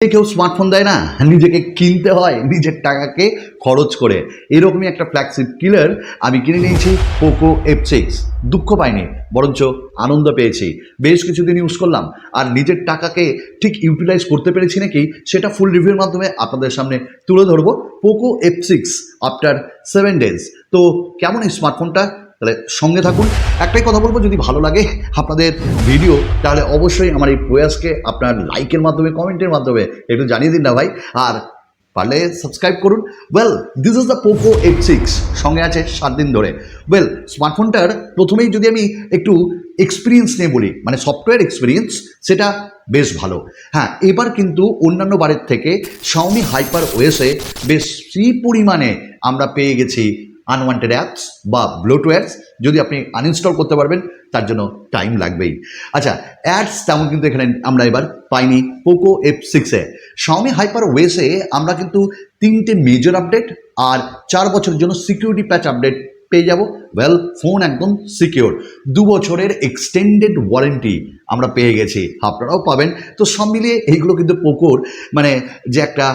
কেউ স্মার্টফোন দেয় না, নিজেকে কিনতে হয় নিজের টাকাকে খরচ করে। এরকমই একটা ফ্ল্যাগশিপ কিলার আমি কিনে নিয়েছি পোকো এফ সিক্স দুঃখ পাইনি, বরঞ্চ আনন্দ পেয়েছি। বেশ কিছুদিন ইউজ করলাম, আর নিজের টাকাকে ঠিক ইউটিলাইজ করতে পেরেছি নাকি সেটা ফুল রিভিউর মাধ্যমে আপনাদের সামনে তুলে ধরবো। Poco F six after seven days তো কেমন এই স্মার্টফোনটা তাহলে সঙ্গে থাকুন। একটাই কথা বলব, যদি ভালো লাগে আপনাদের ভিডিও তাহলে অবশ্যই আমার এই প্রয়াসকে আপনার লাইকের মাধ্যমে কমেন্টের মাধ্যমে একটু জানিয়ে দিন না ভাই। আর পারলে সাবস্ক্রাইব করুন। Well this is the Poco eight six সঙ্গে আছে সাত দিন ধরে। ওয়েল স্মার্টফোনটার প্রথমেই যদি আমি একটু এক্সপিরিয়েন্স নিয়ে বলি মানে সফটওয়্যার এক্সপিরিয়েন্স সেটা বেশ ভালো। হ্যাঁ এবার কিন্তু অন্যান্য বারের থেকে শাওমি হাইপার ওয়েসে বেশ সি পরিমাণে আমরা পেয়ে গেছি আনওয়ান্টেড অ্যাপস বা ব্লুটু অ্যাপস যদি আপনি আনইনস্টল করতে পারবেন, তার জন্য টাইম লাগবেই। আচ্ছা অ্যাডস তেমন কিন্তু এখানে আমরা এবার পাইনি। পোকো এফ সিক্সে শাওমি হাইপার ওয়েসে আমরা কিন্তু তিনটে মেজর আপডেট আর চার বছরের জন্য সিকিউরিটি প্যাচ আপডেট পেয়ে যাব। ওয়েল ফোন একদম সিকিওর দু বছরের এক্সটেন্ডেড ওয়ারেন্টি আমরা পেয়ে গেছি। আপনারাও পাবেন। তো সব মিলিয়ে এইগুলো কিন্তু পোকোর মানে যে একটা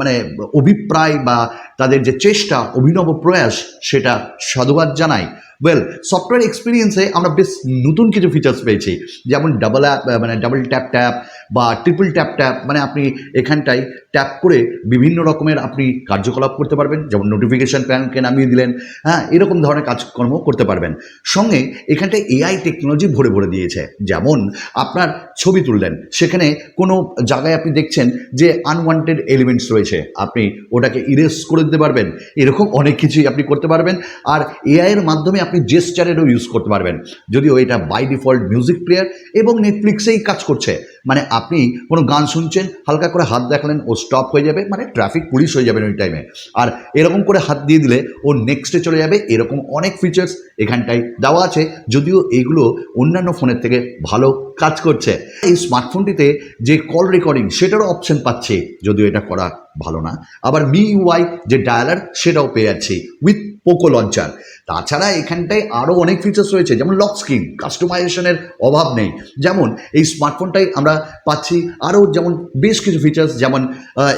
মানে অভিপ্রায় বা তাদের যে চেষ্টা, অভিনব প্রয়াস, সেটা সাধুবাদ জানাই। ওয়েল সফটওয়্যার এক্সপিরিয়েন্সে আমরা বেশ নতুন কিছু ফিচার্স পেয়েছি। যেমন ডাবল অ্যাপ মানে ডাবল ট্যাপ ট্যাপ বা ট্রিপল ট্যাপ ট্যাপ মানে আপনি এখানটায় ট্যাপ করে বিভিন্ন রকমের আপনি কার্যকলাপ করতে পারবেন। যেমন নোটিফিকেশান প্যানকে নামিয়ে দিলেন। হ্যাঁ এরকম ধরনের কাজকর্ম করতে পারবেন। সঙ্গে এখানটায় এআই টেকনোলজি ভরে ভরে দিয়েছে। যেমন আপনার ছবি তুললেন, সেখানে কোনো জায়গায় আপনি দেখছেন যে আনওয়ান্টেড এলিমেন্টস রয়েছে, আপনি ওটাকে ইরেজ করে দিতে পারবেন। এরকম অনেক কিছুই আপনি করতে পারবেন। আর এআই এর মাধ্যমে আপনি জেস্টারেরও ইউজ করতে পারবেন। যদিও এটা বাই ডিফল্ট মিউজিক প্লেয়ার এবং নেটফ্লিক্সেই কাজ করছে। মানে আপনি কোনো গান শুনছেন, হালকা করে হাত দেখালেন, ও স্টপ হয়ে যাবে মানে ট্রাফিক পুলিশ হয়ে যাবেন ওই টাইমে আর এরকম করে হাত দিয়ে দিলে ও নেক্সটে চলে যাবে এরকম অনেক ফিচার্স এখানটায় দেওয়া আছে, যদিও এইগুলো অন্যান্য ফোনের থেকে ভালো কাজ করছে। এই স্মার্টফোনটিতে যে কল রেকর্ডিং সেটারও অপশন পাচ্ছে, যদিও এটা করা ভালো না। আবার মি ইউআই যে ডায়ালার সেটাও পেয়ে যাচ্ছি। With Poco launcher. তাছাড়া এখানটায় আরও অনেক ফিচার্স রয়েছে, যেমন লক স্ক্রিন কাস্টমাইজেশনের অভাব নেই। যেমন এই স্মার্টফোনটাই আমরা পাচ্ছি আরও যেমন বেশ কিছু ফিচার্স যেমন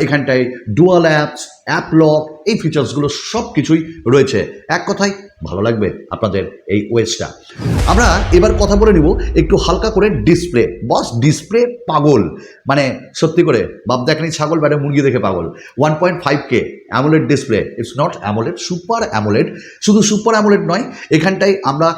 এখানটায় ডুয়াল অ্যাপস অ্যাপ লক এই ফিচার্সগুলো সব কিছুই রয়েছে। এক কথায় ভালো লাগবে আপনাদের এই ওয়েসটা আমরা এবার কথা বলে নিব একটু হালকা করে ডিসপ্লে। বস, ডিসপ্লে পাগল। মানে সত্যি করে, বাপ দেখেনি ছাগল, ব্যাটে মুরগি দেখে পাগল। One point five K AMOLED display. It's not AMOLED, super AMOLED. শুধু সুপার অ্যামোলেড নয়, এখানটায় আমরা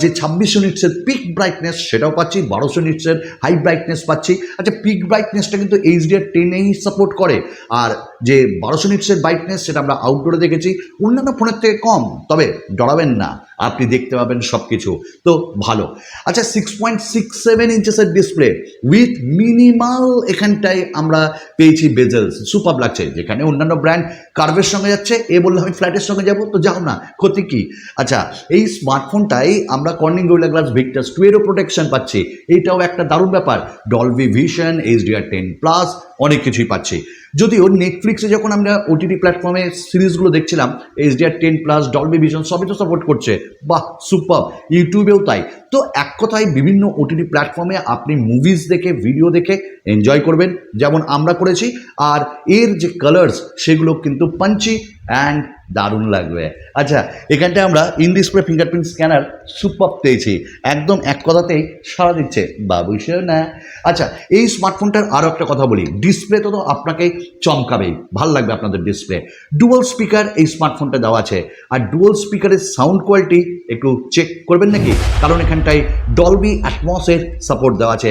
যে ছাব্বিশশো নিটসের পিক ব্রাইটনেস সেটাও পাচ্ছি, বারোশো নিটসের হাই ব্রাইটনেস পাচ্ছি। আচ্ছা পিক ব্রাইটনেসটা কিন্তু এইচডিআর টেনেই সাপোর্ট করে। আর যে বারোশো নিটসের ব্রাইটনেস সেটা আমরা আউটডোরে দেখেছি, অন্যান্য ফোনের থেকে কম। তবে ডরাবেন না। আপনি দেখতে পাবেন সব কিছু তো ভালো। আচ্ছা সিক্স পয়েন্ট সিক্স সেভেন ইঞ্চেসের ডিসপ্লে উইথ মিনিমাল এখানটায় আমরা পেয়েছি বেজেলস সুপার লাগছে। যেখানে অন্যান্য ব্র্যান্ড কার্ভের সঙ্গে যাচ্ছে, এ বললে আমি ফ্ল্যাটের সঙ্গে যাব, তো যাও না, ক্ষতি কি? আচ্ছা এই স্মার্টফোনটাই আমরা Corning Gorilla glass Victus two এরও প্রোটেকশন পাচ্ছি। এইটাও একটা দারুণ ব্যাপার। Dolby vision HDR ten plus অনেক কিছুই পাচ্ছি। যদিও নেটফ্লিক্সে যখন আমরা ওটিটি প্ল্যাটফর্মে সিরিজগুলো দেখছিলাম HDR ten plus Dolby vision সবই তো সাপোর্ট করছে। বাহ সুপার ইউটিউবেও তাই। তো এক কথায় বিভিন্ন ওটিটি প্ল্যাটফর্মে আপনি মুভিজ দেখে ভিডিও দেখে এনজয় করবেন, যেমন আমরা করেছি। আর এর যে কালার্স সেগুলো কিন্তু পাঞ্চি অ্যান্ড দারুণ লাগবে। আচ্ছা এখানটায় আমরা in display fingerprint scanner super পেয়েছি। একদম এক কথাতেই সারা দিচ্ছে। বাবুসেও না। আচ্ছা এই স্মার্টফোনটার আরও একটা কথা বলি। ডিসপ্লে তো আপনাকে চমকাবেই। ভালো লাগবে আপনাদের ডিসপ্লে ডুয়াল স্পিকার এই স্মার্টফোনটা দেওয়া আছে। আর ডুয়াল স্পিকারের সাউন্ড কোয়ালিটি একটু চেক করবেন নাকি? কারণ এখানটায় ডলবি অ্যাটমসের সাপোর্ট দেওয়া আছে।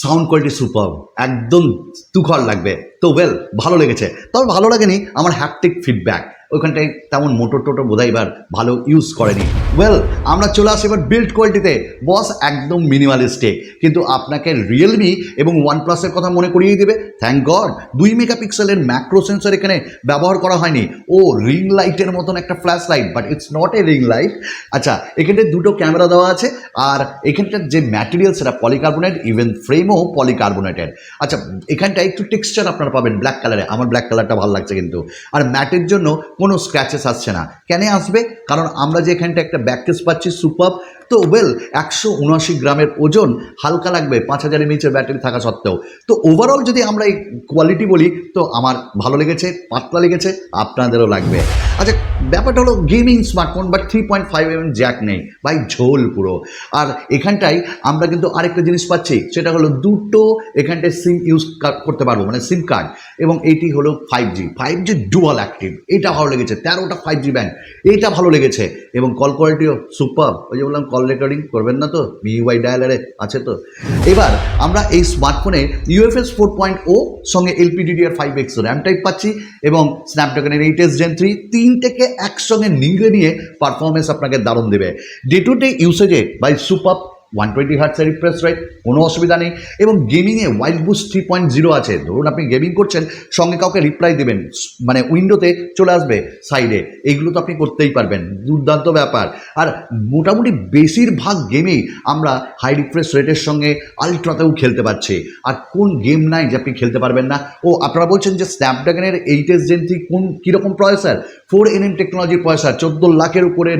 সাউন্ড কোয়ালিটি সুপার একদম তুখর লাগবে। তো ওয়েল ভালো লেগেছে। তবে ভালো লাগেনি আমার হ্যাপটিক ফিডব্যাক ওইখানটায় তেমন মোটর টোটো বোধহয় এবার ভালো ইউজ করেনি। ওয়েল আমরা চলে আসি এবার বিল্ড কোয়ালিটিতে বস একদম মিনিমালিস্টিক কিন্তু আপনাকে রিয়েলমি এবং ওয়ান প্লাসের কথা মনে করিয়ে দেবে। থ্যাংক গড দুই মেগাপিক্সেলের ম্যাক্রো সেন্সর এখানে ব্যবহার করা হয়নি। ও রিং লাইটের মতন একটা flash light but it's not a ring light আচ্ছা এখানটায় দুটো ক্যামেরা দেওয়া আছে, আর এখানটার যে ম্যাটেরিয়াল সেটা পলিকার্বনেট ইভেন ফ্রেমও পলিকার্বনেটের আচ্ছা এখানটায় একটু টেক্সচার আপনারা পাবেন ব্ল্যাক কালারে আমার ব্ল্যাক কালারটা ভালো লাগছে কিন্তু। আর ম্যাটের জন্য কোনো স্ক্র্যাচেস আসছে না। কেন আসবে? কারণ আমরা যে এখানটা একটা ব্যাককেস পাচ্ছি সুপার তো ওয়েল একশো উনআশি গ্রামের ওজন হালকা লাগবে, পাঁচ হাজার এমএচের ব্যাটারি থাকা সত্ত্বেও। তো ওভারঅল যদি আমরা এই কোয়ালিটি বলি, তো আমার ভালো লেগেছে, পাতলা লেগেছে, আপনাদেরও লাগবে। আচ্ছা ব্যাপারটা হলো gaming smartphone but three point five M jack নেই, ভাই ঝোল পুরো। আর এখানটায় আমরা কিন্তু আরেকটা জিনিস পাচ্ছি, সেটা হলো দুটো এখানটায় সিম ইউজ করতে পারব মানে সিম কার্ড এবং এইটি হলো five G five G dual active এটা ভালো লেগেছে, তেরোটা ফাইভ জি ব্যান্ড এইটা ভালো লেগেছে, এবং কল কোয়ালিটিও সুপার ওই যে বললাম কল রেকর্ডিং করবেন না তো? মিউআই ডায়ালারে আছে তো? এবার আমরা এই স্মার্টফোনে ইউএফএস ফোর পয়েন্ট ও সঙ্গে LPDDR five X RAM type পাচ্ছি এবং স্ন্যাপড্রাগনের এইট এস জেন থ্রি তিনটেকে একসঙ্গে নিংড়ে নিয়ে পারফরমেন্স আপনাকে দারুণ দেবে। ডে টু ডে ইউসেজে বাই সুপার ওয়ান টোয়েন্টি হার্টসের রিফ্রেশ রেট কোনো অসুবিধা নেই। এবং গেমিংয়ে wild boost three point zero আছে। ধরুন আপনি গেমিং করছেন, সঙ্গে কাউকে রিপ্লাই দেবেন মানে উইন্ডোতে চলে আসবে সাইডে এগুলো তো আপনি করতেই পারবেন, দুর্দান্ত ব্যাপার। আর মোটামুটি বেশিরভাগ গেমেই আমরা হাই রিফ্রেশ রেটের সঙ্গে আলট্রাতেও খেলতে পারছি। আর কোন গেম নাই যে আপনি খেলতে পারবেন না। ও, আপনারা বলছেন যে স্ন্যাপড্রাগনের এইট এস জেন কোন, কীরকম প্রসেসর ফোর এন এম টেকনোলজির প্রসেসর চোদ্দ লাখের উপরের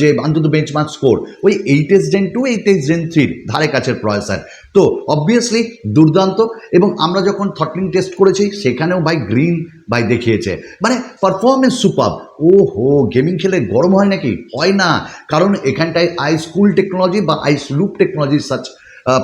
যে অন্তত বেঞ্চমার্ক স্কোর ওই eight S gen two eight S gen থ্রির ধারে কাছের প্রসেসর তো অবভিয়াসলি দুর্দান্ত এবং আমরা যখন থটলিং টেস্ট করেছি, সেখানেও ভাই গ্রিন ভাই দেখিয়েছে। মানে পারফরমেন্স সুপার ও হো গেমিং খেলে গরম হয় নাকি? হয় না। কারণ এখানটায় আইস কুল টেকনোলজি বা ice loop technology such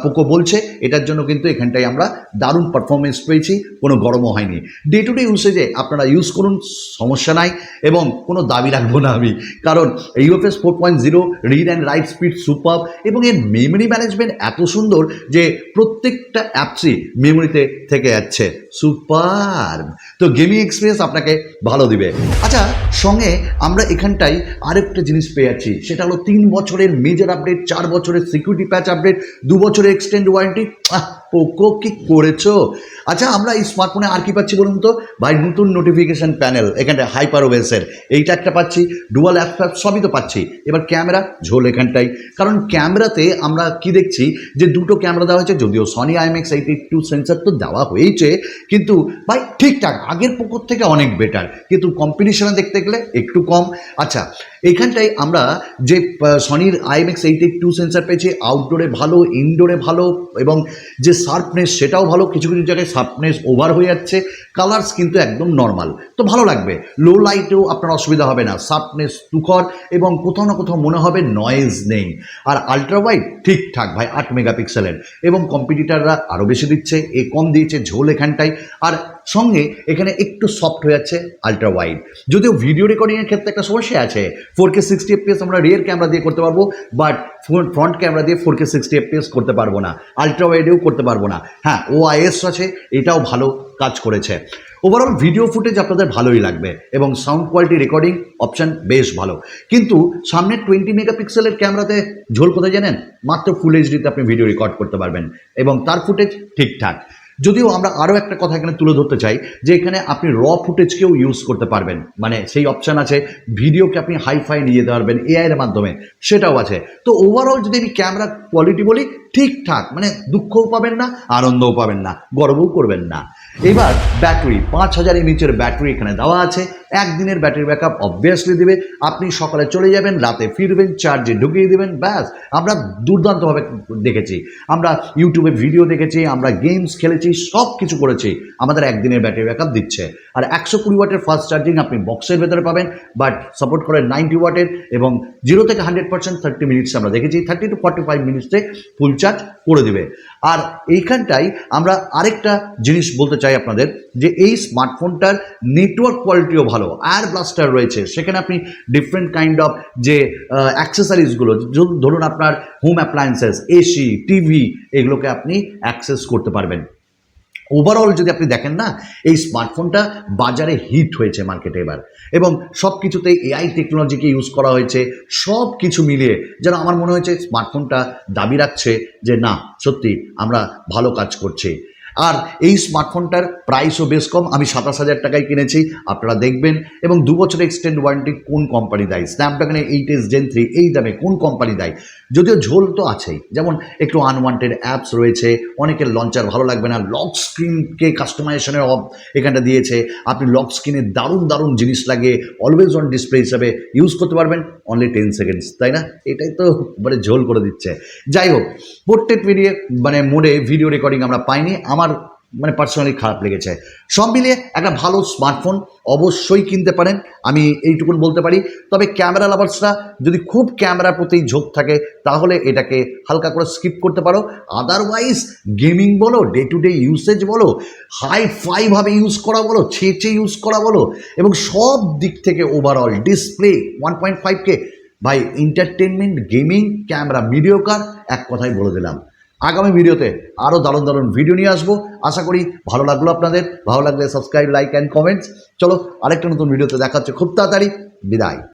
Poco বলছে, এটার জন্য কিন্তু এখানটায় আমরা দারুণ পারফরমেন্স পেয়েছি, কোনো গরমও হয়নি। ডে টু ডে ইউসেজে আপনারা ইউজ করুন, সমস্যা নাই, এবং কোনো দাবি রাখব না আমি। কারণ UFS four point zero read and write speed super এবং এর মেমরি ম্যানেজমেন্ট এত সুন্দর যে প্রত্যেকটা অ্যাপসই মেমোরিতে থেকে যাচ্ছে। সুপার তো গেমিং এক্সপিরিয়েন্স আপনাকে ভালো দিবে। আচ্ছা সঙ্গে আমরা এখানটাই আরেকটা জিনিস পেয়ে যাচ্ছি। সেটা হলো তিন বছরের মেজর আপডেট চার বছরের সিকিউরিটি প্যাচ আপডেট দু বছরের এক্সটেন্ড ওয়ারেন্টি পোকো কি করেছ? আচ্ছা আমরা এই স্মার্টফোনে আর কি পাচ্ছি বলুন তো? ভাই, নতুন নোটিফিকেশন প্যানেল এখানটা হাইপার ওয়েসের এইটা একটা পাচ্ছি ডুয়াল অ্যাপ ফ্যাপ সবই তো পাচ্ছি। এবার ক্যামেরা ঝোল এখানটাই কারণ ক্যামেরাতে আমরা কি দেখছি? যে দুটো ক্যামেরা দেওয়া হয়েছে, যদিও Sony IMX eighty two sensor তো দেওয়া হয়েছে কিন্তু ভাই, ঠিকঠাক, আগের পোকোর থেকে অনেক বেটার কিন্তু কম্পিটিশনে দেখতে গেলে একটু কম। আচ্ছা এইখানটায় আমরা যে সনির আইএমএক্স এইট টু সেন্সার পেয়েছি আউটডোরে ভালো ইনডোরে ভালো, এবং যে শার্পনেস সেটাও ভালো, কিছু কিছু জায়গায় শার্পনেস ওভার হয়ে যাচ্ছে, কালার্স কিন্তু একদম নর্মাল। তো ভালো লাগবে। লো লাইটেও আপনার অসুবিধা হবে না, শার্পনেস তুখর এবং কোথাও না কোথাও মনে হবে নয়েজ নেই। আর আলট্রা ওয়াইড ঠিকঠাক ভাই, আট মেগাপিক্সেলের এবং কম্পিটিটাররা আরও বেশি দিচ্ছে, এ কম দিয়েছে, ঝোল এখানটায়। আর সঙ্গে এখানে একটু সফট হয়ে যাচ্ছে আলট্রা ওয়াইড যদিও ভিডিও রেকর্ডিংয়ের ক্ষেত্রে একটা সমস্যা আছে। ফোর কে সিক্সটি এফপিএস আমরা রিয়ার ক্যামেরা দিয়ে করতে পারব বাট ফ্রন্ট ক্যামেরা দিয়ে ফোর কে সিক্সটি এফপিএস করতে পারব না। আলট্রা ওয়াইডেও করতে পারব না। হ্যাঁ ও আইএস আছে, এটাও ভালো কাজ করেছে। ওভারঅল ভিডিও ফুটেজ আপনাদের ভালোই লাগবে এবং সাউন্ড কোয়ালিটি রেকর্ডিং অপশান বেশ ভালো। কিন্তু সামনে টোয়েন্টি মেগাপিক্সেলের ক্যামেরাতে ঝোল কোথায় জানেন? মাত্র ফুল এইচডিতে আপনি ভিডিও রেকর্ড করতে পারবেন এবং তার ফুটেজ ঠিকঠাক। যদিও আমরা আরও একটা কথা এখানে তুলে ধরতে চাই, যে এখানে আপনি র ফুটেজকেও ইউজ করতে পারবেন। মানে সেই অপশান আছে ভিডিওকে আপনি হাইফাই নিয়ে যেতে পারবেন এআইয়ের মাধ্যমে, সেটাও আছে। তো ওভারঅল যদি আমি ক্যামেরা কোয়ালিটি বলি, ঠিকঠাক মানে দুঃখও পাবেন না, আনন্দও পাবেন না, গর্বও করবেন না। এবার ব্যাটারি, পাঁচ হাজার এমএচের ব্যাটারি এখানে দেওয়া আছে। একদিনের ব্যাটারি ব্যাকআপ অবভিয়াসলি দেবে। আপনি সকালে চলে যাবেন, রাতে ফিরবেন চার্জে ঢুকিয়ে দেবেন, ব্যাস। আমরা দুর্দান্তভাবে দেখেছি। আমরা ইউটিউবে ভিডিও দেখেছি, আমরা গেমস খেলেছি সব কিছু করেছি। আমাদের একদিনের ব্যাটারি ব্যাকআপ দিচ্ছে। আর একশো কুড়ি ওয়াটের ফাস্ট চার্জিং আপনি বক্সের ভেতরে পাবেন বাট সাপোর্ট করে নাইনটি ওয়াটের এবং জিরো থেকে হান্ড্রেড পার্সেন্ট থার্টি মিনিটস আমরা দেখেছি। থার্টি টু ফর্টি ফাইভ মিনিটসে ফুল চার্জ করে দেবে। আর এইখানটাই আমরা আরেকটা জিনিস বলতে চাই আপনাদের, যে এই স্মার্টফোনটার নেটওয়ার্ক কোয়ালিটিও ভালো আর ব্লাস্টার রয়েছে, সেখানে আপনি ডিফারেন্ট কাইন্ড অফ যে অ্যাক্সেসারিজগুলো ধরুন আপনার হোম অ্যাপ্লায়েন্সেস এসি টিভি এগুলোকে আপনি অ্যাক্সেস করতে পারবেন। ওভারঅল যদি আপনি দেখেন না, এই স্মার্টফোনটা বাজারে হিট হয়েছে মার্কেটে এবার। এবং সব কিছুতেই এআই টেকনোলজিকে ইউজ করা হয়েছে সব কিছু মিলিয়ে। যেন আমার মনে হয়েছে স্মার্টফোনটা দাবি রাখছে যে, না, সত্যি, আমরা ভালো কাজ করছি। আর এই স্মার্টফোনটার প্রাইসও বেশ কম। আমি সাতাশ হাজার টাকায় কিনেছি, আপনারা দেখবেন। এবং দু বছর এক্সটেন্ড ওয়ারেন্টি কোন কোম্পানি দেয়? স্ন্যাপড্রাগনের এইট এস জেন থ্রি এই দামে কোন কোম্পানি দেয়? যদিও ঝোল তো আছেই। যেমন একটু আনওয়ান্টেড অ্যাপস রয়েছে, অনেকের লঞ্চার ভালো লাগবে না। লক স্ক্রিনকে কাস্টমাইজেশনের এখানটা দিয়েছে। আপনি লক স্ক্রিনে দারুণ দারুণ জিনিস লাগিয়ে অলওয়েজ অন ডিসপ্লে হিসাবে ইউজ করতে পারবেন। অনলি টেন সেকেন্ডস তাই না? এটাই তো মানে ঝোল করে দিচ্ছে। যাই হোক পোর্ট্রেট ভিডিও মানে মোডে ভিডিও রেকর্ডিং আমরা পাইনি। আমার মানে পার্সোনালি খারাপ লেগেছে। সব মিলিয়ে একটা ভালো স্মার্টফোন অবশ্যই কিনতে পারেন, আমি এইটুকুন বলতে পারি। তবে ক্যামেরা লাভার্সরা যদি খুব ক্যামেরার প্রতি ঝোঁক থাকে, তাহলে এটাকে হালকা করে স্কিপ করতে পারো। আদারওয়াইজ গেমিং বলো ডে টু ডে ইউসেজ বলো হাই ফাইভাবে ইউজ করা বলো, ছেঁচে ইউজ করা বলো, এবং সব দিক থেকে ওভারঅল ডিসপ্লে ওয়ান পয়েন্ট ফাইভকে ভাই এন্টারটেনমেন্ট গেমিং ক্যামেরা ভিডিও কার এক কথাই বলে দিলাম। আগামী ভিডিওতে আরও দারুণ দারুণ ভিডিও নিয়ে আসব। আশা করি ভালো লাগল আপনাদের। ভালো লাগলে সাবস্ক্রাইব লাইক অ্যান্ড কমেন্টস চলো আরেকটা নতুন ভিডিওতে দেখা হচ্ছে। খুব তাড়াতাড়ি। বিদায়।